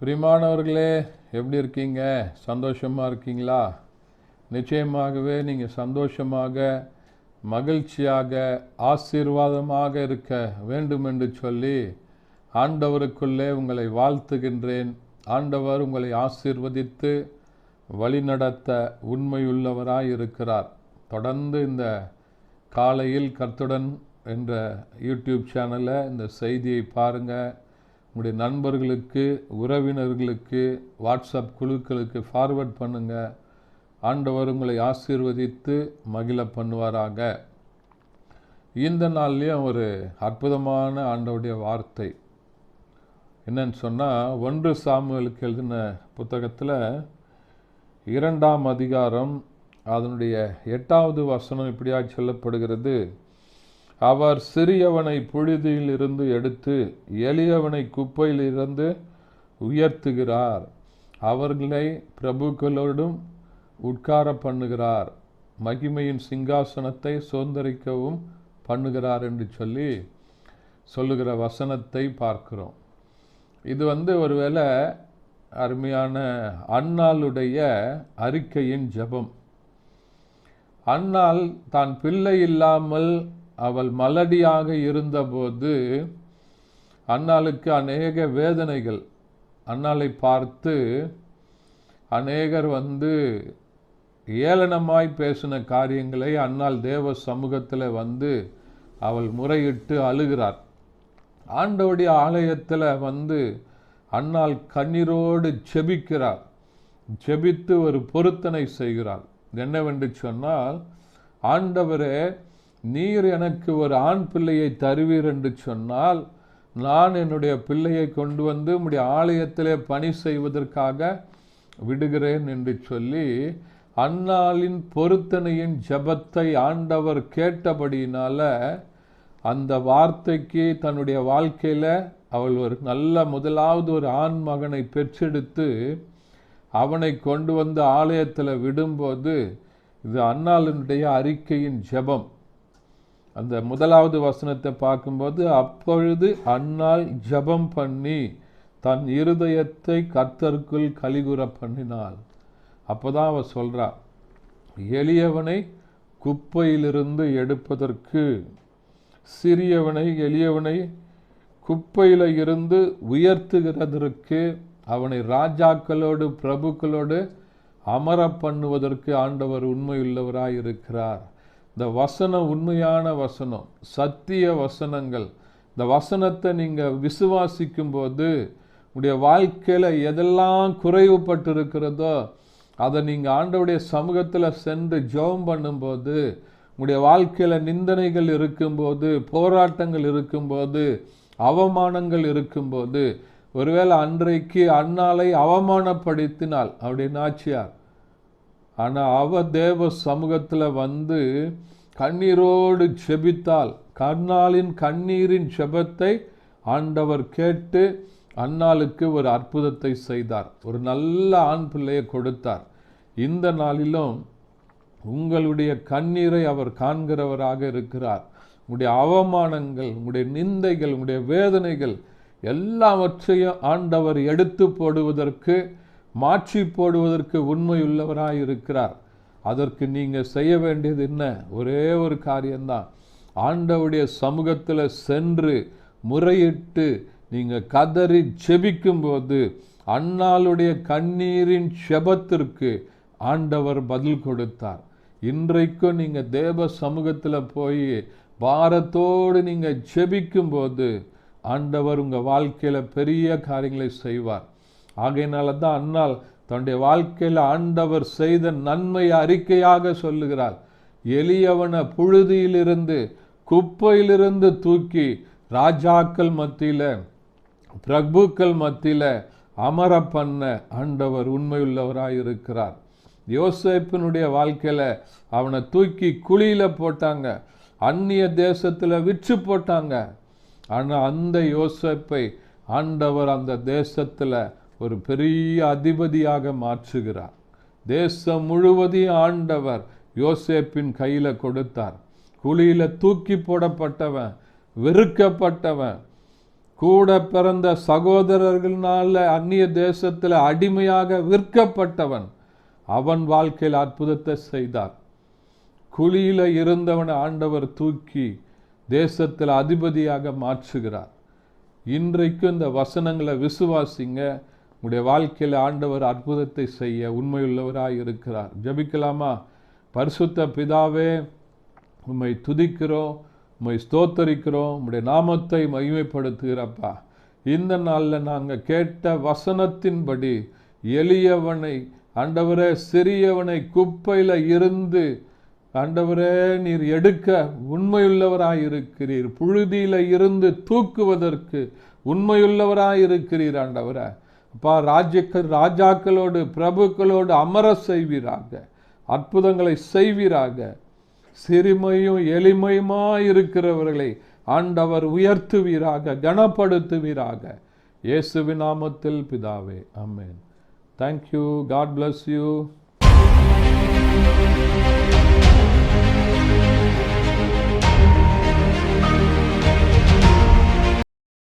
பிரிமானவர்களே எப்படி இருக்கீங்க? சந்தோஷமாக இருக்கீங்களா? நிச்சயமாகவே நீங்கள் சந்தோஷமாக மகிழ்ச்சியாக ஆசீர்வாதமாக இருக்க வேண்டும் என்று சொல்லி ஆண்டவருக்குள்ளே உங்களை வாழ்த்துகின்றேன். ஆண்டவர் உங்களை ஆசீர்வதித்து வழிநடத்த உண்மையுள்ளவராய் இருக்கிறார். தொடர்ந்து இந்த காலையில் கர்த்துடன் என்ற யூடியூப் சேனலை இந்த செய்தியை பாருங்கள் உங்களுடைய நண்பர்களுக்கு உறவினர்களுக்கு வாட்ஸ்அப் குழுக்களுக்கு ஃபார்வர்ட் பண்ணுங்கள் ஆண்டவர் உங்களை ஆசீர்வதித்து மகிழ பண்ணுவாராக. இந்த நாள்லேயும் ஒரு அற்புதமான ஆண்டவுடைய வார்த்தை. என்னன்னு சொன்னால் ஒன்று சாமுவலுக்கு எழுதின புத்தகத்தில் இரண்டாம் அதிகாரம் அதனுடைய எட்டாவது வசனம் இப்படியாக சொல்லப்படுகிறது. அவர் சிறியவனை புழுதியில் இருந்து எடுத்து எளியவனை குப்பையில் இருந்து உயர்த்துகிறார். அவர்களை பிரபுக்களோடும் உட்கார பண்ணுகிறார். மகிமையின் சிங்காசனத்தை சுதந்திரிக்கவும் பண்ணுகிறார் என்று சொல்லி சொல்லுகிற வசனத்தை பார்க்கிறோம். இது வந்து ஒருவேளை அருமையான அன்னாளுடைய அறிக்கையின் ஜெபம். அன்னால் தான் பிள்ளை இல்லாமல் அவள் மலடியாக இருந்தபோது அன்னாளுக்கு அநேக வேதனைகள். அன்னாளை பார்த்து அநேகர் வந்து ஏளனமாய் பேசின காரியங்களை அன்னாள் தேவ சமூகத்தில் வந்து அவள் முறையிட்டு அழுகிறார். ஆண்டவுடைய ஆலயத்தில் வந்து அன்னாள் கண்ணீரோடு செபிக்கிறார் செபித்து ஒரு பொருத்தனை செய்கிறாள் என்னவென்று சொன்னால் ஆண்டவரே நீர் எனக்கு ஒரு ஆண் பிள்ளையை தருவீர் என்று சொன்னால் நான் என்னுடைய பிள்ளையை கொண்டு வந்து உம்முடைய ஆலயத்திலே பணி செய்வதற்காக விடுகிறேன் என்று சொல்லி அன்னாளின் பொருத்தனையின் ஜபத்தை ஆண்டவர் கேட்டபடியினால அந்த வார்த்தைக்கு தன்னுடைய வாழ்க்கையில் அவள் ஒரு நல்ல முதலாவது ஒரு ஆண் மகனை பெற்றெடுத்து அவனை கொண்டு வந்து ஆலயத்தில் விடும்போது இது அன்னாளினுடைய அறிக்கையின் ஜெபம். அந்த முதலாவது வசனத்தை பார்க்கும்போது அப்பொழுது அன்னால் ஜெபம் பண்ணி தன் இருதயத்தை கர்த்தருக்குள் கலிகுற பண்ணினாள். அப்போ தான் அவள் சொல்கிறா எளியவனை குப்பையிலிருந்து எடுப்பதற்கு சிறியவனை எளியவனை குப்பையில் இருந்து உயர்த்துகிறதற்கு அவனை ராஜாக்களோடு பிரபுக்களோடு அமர பண்ணுவதற்கு ஆண்டவர் உண்மையுள்ளவராய் இருக்கிறார் இந்த வசனம் உண்மையான வசனம் சத்திய வசனங்கள். இந்த வசனத்தை நீங்கள் விசுவாசிக்கும் போது உங்களுடைய வாழ்க்கையில் எதெல்லாம் குறைவுபட்டு இருக்கிறதோ அதை நீங்கள் ஆண்டவுடைய சமூகத்தில் சென்று ஜெபம் பண்ணும்போது உங்களுடைய வாழ்க்கையில் நிந்தனைகள் இருக்கும்போது போராட்டங்கள் இருக்கும்போது அவமானங்கள் இருக்கும்போது ஒருவேளை அன்றைக்கு அன்னாலை அவமானப்படுத்தினால் அவருடைய நாச்சியார் ஆனால் அவ தேவ சமூகத்தில் வந்து கண்ணீரோடு செபித்தால் கண்ணாலின் கண்ணீரின் செபத்தை ஆண்டவர் கேட்டு அன்னாளுக்கு ஒரு அற்புதத்தை செய்தார். ஒரு நல்ல ஆண் பிள்ளையை கொடுத்தார். இந்த நாளிலும் உங்களுடைய கண்ணீரை அவர் காண்கிறவராக இருக்கிறார். உங்களுடைய அவமானங்கள் உங்களுடைய நிந்தைகள் உங்களுடைய வேதனைகள் எல்லாவற்றையும் ஆண்டவர் எடுத்து போடுவதற்கு மாற்றி போடுவதற்கு உண்மையுள்ளவராய் இருக்கிறார் அதற்கு நீங்கள் செய்ய வேண்டியது என்ன? ஒரே ஒரு காரியம்தான். ஆண்டவுடைய சமூகத்தில் சென்று முறையிட்டு நீங்கள் கதறி செபிக்கும்போது அன்னாளுடைய கண்ணீரின் செபத்திற்கு ஆண்டவர் பதில் கொடுத்தார். இன்றைக்கும் நீங்கள் தேவ சமூகத்தில் போய் பாரத்தோடு நீங்கள் செபிக்கும்போது ஆண்டவர் உங்கள் வாழ்க்கையில் பெரிய காரியங்களை செய்வார். ஆகையினால தான் அன்னால் தன்னுடைய வாழ்க்கையில் ஆண்டவர் செய்த நன்மை அறிக்கையாக சொல்லுகிறார். எளியவனை புழுதியிலிருந்து குப்பையிலிருந்து தூக்கி ராஜாக்கள் மத்தியில் பிரபுக்கள் மத்தியில் அமர பண்ண ஆண்டவர் உண்மையுள்ளவராக இருக்கிறார் யோசேப்பினுடைய வாழ்க்கையில் அவனை தூக்கி குழியில் போட்டாங்க. அந்நிய தேசத்தில் விற்று போட்டாங்க. ஆனால் அந்த யோசேப்பை ஆண்டவர் அந்த தேசத்தில் ஒரு பெரிய அதிபதியாக மாற்றுகிறார். தேசம் முழுவதையும் ஆண்டவர் யோசேப்பின் கையில் கொடுத்தார். குழியில் தூக்கி போடப்பட்டவன் வெறுக்கப்பட்டவன் கூட பிறந்த சகோதரர்களினால் அந்நிய தேசத்தில் அடிமையாக விற்கப்பட்டவன் அவன் வாழ்க்கையில் அற்புதத்தை செய்தார். குழியில் இருந்தவன் ஆண்டவர் தூக்கி தேசத்தில் அதிபதியாக மாற்றுகிறார். இன்றைக்கும் இந்த வசனங்களை விசுவாசிங்க. உங்களுடைய வாழ்க்கையில் ஆண்டவர் அற்புதத்தை செய்ய உண்மையுள்ளவராக இருக்கிறார். ஜெபிக்கலாமா? பரிசுத்த பிதாவே உம்மை துதிக்கிறோம் உம்மை ஸ்தோத்தரிக்கிறோம் உம்முடைய நாமத்தை மகிமைப்படுத்துகிறப்பா இந்த நாளில் நாங்கள் கேட்ட வசனத்தின்படி எளியவனை ஆண்டவரே சிறியவனை குப்பையில் இருந்து ஆண்டவரே நீர் எடுக்க உண்மையுள்ளவராயிருக்கிறீர் புழுதியில் இருந்து தூக்குவதற்கு உண்மையுள்ளவராயிருக்கிறீர் ஆண்டவரை. அப்பா ராஜ்யக்கள் ராஜாக்களோடு பிரபுக்களோடு அமர செய்வீராக அற்புதங்களை செய்வீராக. சிறுமையும் எளிமையுமா இருக்கிறவர்களை ஆண்டவர் உயர்த்துவீராக கனப்படுத்துவீராக. இயேசுவின் நாமத்தில் பிதாவே amen thank you God bless you